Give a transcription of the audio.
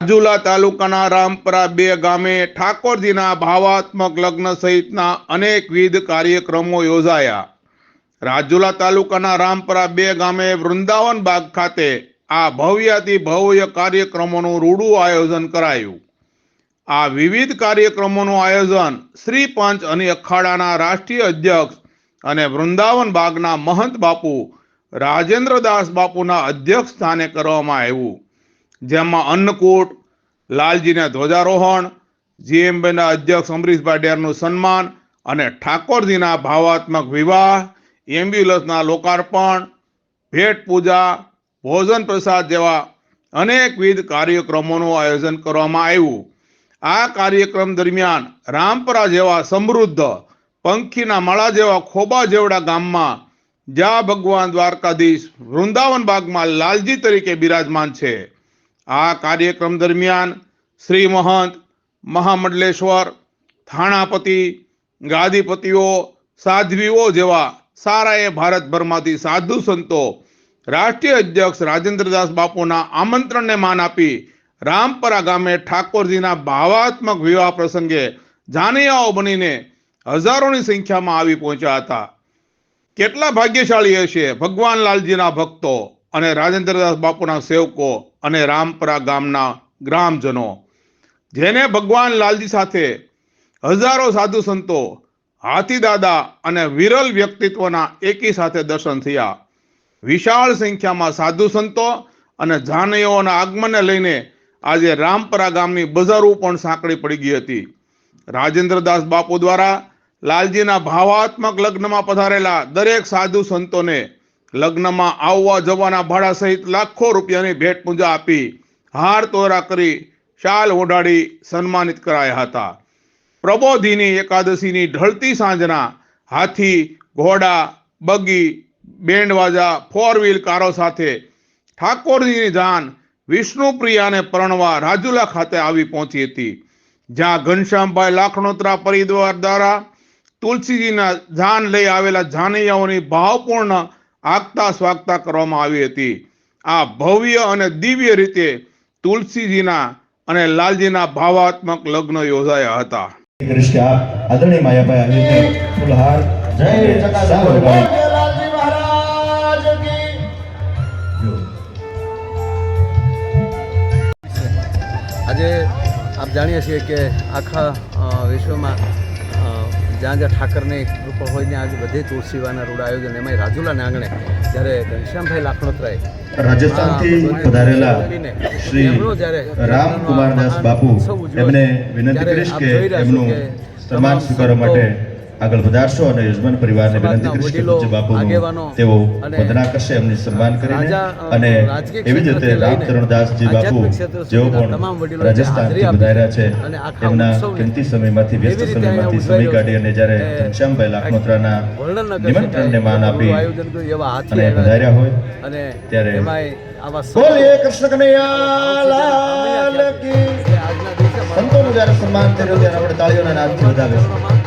રાજુલા તાલુકાના રામપરા બે ગામે ઠાકોરજીના ભાવાત્મક લગ્ન સહિતના અનેકવિધ કાર્યક્રમો યોજાયા. રાજુલા તાલુકાના રામપરા બે ગામે વૃંદાવન બાગ ખાતે આ ભવ્યાતિ ભવ્ય કાર્યક્રમોનું રૂડું આયોજન કરાયું. આ વિવિધ કાર્યક્રમોનું આયોજન શ્રી પંચ અને અખાડાના રાષ્ટ્રીય અધ્યક્ષ અને વૃંદાવન બાગના મહંત બાપુ રાજેન્દ્રદાસ બાપુના અધ્યક્ષ સ્થાને કરવામાં આવ્યું. જેમાં અન્નકૂટ, લાલજીને ધ્વજારોહણ જીએમબીના અધ્યક્ષ અમરીશ ડેરનું સન્માન અને ઠાકોરજીના ભાવાત્મક વિવાહ, એમ્બ્યુલન્સના લોકાર્પણ, ભેટ પૂજા, ભોજન પ્રસાદ જેવા અનેકવિધ કાર્યક્રમોનું આયોજન કરવામાં આવ્યું. આ કાર્યક્રમ દરમિયાન રામપરા જેવા સમૃદ્ધ પંખીના માળા જેવા ખોબા જેવડા ગામમાં જ્યાં ભગવાન દ્વારકાધીશ વૃંદાવન બાગમાં લાલજી તરીકે બિરાજમાન છે. આ કાર્યક્રમ દરમિયાન શ્રી મહંત મહામંડલેશ્વર, થાણાપતિ, ગાદીપતિઓ, સાધ્વીઓ જેવા સારા એ ભારતભરમાંથી સાધુ સંતો, રાષ્ટ્રીય અધ્યક્ષ રાજેન્દ્રદાસ બાપુના આમંત્રણને માન આપી રામપરા ગામે ઠાકોરજીના ભાવાત્મક વિવાહ પ્રસંગે જાનૈયાઓ બનીને હજારોની સંખ્યામાં આવી પહોંચ્યા હતા. કેટલા ભાગ્યશાળી હશે ભગવાન લાલજીના ભક્તો અને રાજેન્દ્રદાસ બાપુના સેવકો અને રામપરા ગામના ગ્રામજનો, જેને ભગવાન લાલજી સાથે હજારો સાધુ સંતો હાથીદાદા અને વિરલ વ્યક્તિત્વના એકી સાથે દર્શન થયા. વિશાળ સંખ્યામાં સાધુ સંતો અને જાનૈયોના આગમનને લઈને આજે રામપરા ગામની બજારો પણ સાંકળી પડી ગઈ હતી. રાજેન્દ્રદાસ બાપુ દ્વારા લાલજીના ભાવાત્મક લગ્નમાં પધારેલા દરેક સાધુ સંતોને લગ્નમાં આવવા જવાના ભાડા સહિત લાખો રૂપિયાની ભેટ પૂજા આપી, હાર તોરા કરી, શાલ ઓઢાડી સન્માનિત કરાયા હતા. પ્રબોધિની એકાદશીની ઢળતી સાંજના હાથી, ઘોડા, બગી, બેન્ડવાજા, ફોર વ્હીલ કારો સાથે ઠાકોરજીની જાન વિષ્ણુપ્રિયાને પરણવા રાજુલા ખાતે આવી પહોંચી હતી. જ્યાં ઘનશ્યામભાઈ લાખણોત્રા પરિવાર દ્વારા તુલસીજીના જાન લઈ આવેલા જાનૈયાઓની ભાવપૂર્ણ આગતા સ્વાગતા કરવામાં આવી હતી. આ ભવ્ય અને દિવ્ય રીતે તુલસીજીના અને લાલજીના ભાવાત્મક લગ્ન યોજાયા હતા. આદરણીય માયાભાઈ ફૂલહાર. જય. આજે આપ જાણીએ છીએ કે આખા વિશ્વમાં જ્યાં જ્યાં ઠાકરની કૃપા હોય ત્યાં આજે બધે તુલસીવાના રૂડ આયોજન. એમાંય રાજુલાના આંગણે જ્યારે ઘનશ્યામભાઈ લાખણોત્રાએ રાજસ્થાનથી પધારેલા શ્રી રામકુમારદાસ બાપુ. એમને વિનંતી કરીશ કે એમનું સન્માન સ્વીકારવા માટે આગળ વધારશો અને યજમાન પરિવારને વિનંતી કરીશ કે પૂજ્ય બાપુનું તેઓ વંદના કરશે એમની સન્માન કરીને. અને એવી જ રીતે રામચરણદાસજી બાપુ જેઓ પણ રાજસ્થાનથી પધાર્યા છે એમના કિંમતી સમયમાંથી વ્યસ્ત સમયમાંથી સમય કાઢી અને જ્યારે ઘનશ્યામભાઈ લાખનોત્રાના નિમંત્રણને માન આપી અને પધાર્યા હોય ત્યારે બોલીએ કૃષ્ણ કનૈયા લાલ કી. સંતોનું જ્યારે સન્માન કર્યું ત્યારે આપણે તાળીઓના નાદથી વધાવીશું.